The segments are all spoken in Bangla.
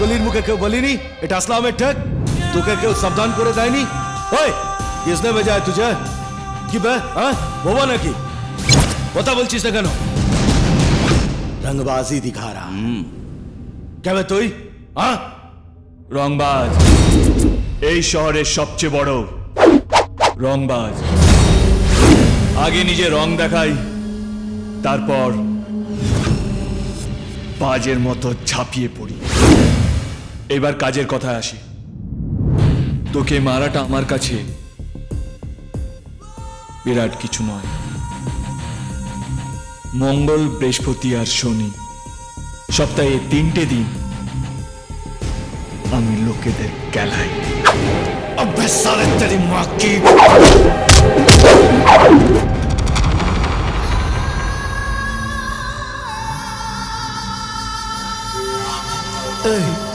গলির মুখে কেউ বলিনি এটা আসলামের ঠেক। তোকে কেউ সাবধান করে দেয়নি। ওই কিসনে বেজায় তুঝে কি বে হ্যাঁ? বোবা নাকি? কথা বলছিস না কেন? রংবাজি দিখা রা। কে তুই? হ্যাঁ? রংবাজ এই শহরের সবচেয়ে বড় রংবাজ। আগে নিজে রং দেখাই তারপর বাজের মতো ঝাঁপিয়ে পড়ি। এবার কাজের কথায় আসি। তোকে মারাটা আমার কাছে বিরাট কিছু নয়। মঙ্গল, বৃহস্পতি আর শনি সপ্তাহে তিনটে দিন আমি লোকেদের গেলাই। Hey.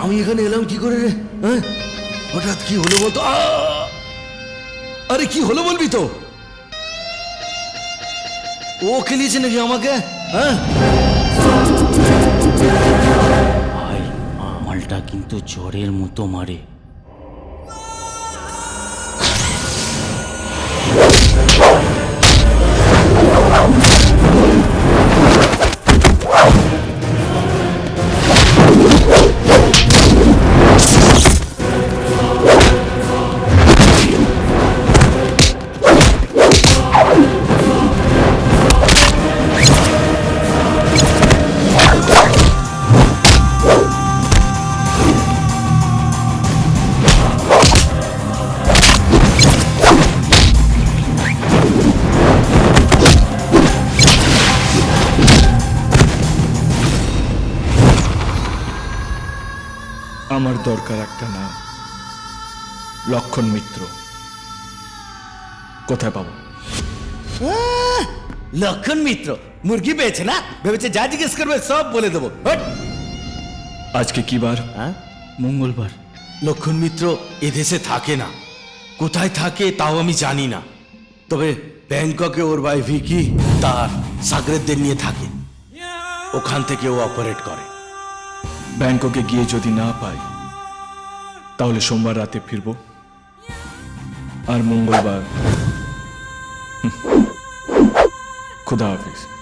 আমি এখানে এলাম কি করে রে? হ্যাঁ? হঠাৎ কি হলো বলতো! আরে কি হলো বলবি তো? ও খেলিয়েছে নাকি আমাকে? হ্যাঁ? মালটা কিন্তু জ্বরের মতো মারে। আমার দরকার একটা নাম লক্ষণ মিত্র। কোথায় পাবো? লক্ষণ মিত্র। মুরগি পেয়েছে না? ভেবেছে যা জিজ্ঞেস করবে সব বলে দেবো। আজকে কি বার? হ্যাঁ? মঙ্গলবার। লক্ষণ মিত্র এদেশে থাকে না। কোথায় থাকে তাও আমি জানি না। তবে ব্যাংককে ওর ভাই ভিকি তার। সাগরেদদের নিয়ে থাকে। ওখান থেকে ও অপারেট করে। ব্যাংককে গিয়ে যদি না পাই তাহলে সোমবার রাতে ফিরব। আর মঙ্গলবার। খুদা হাফিজ।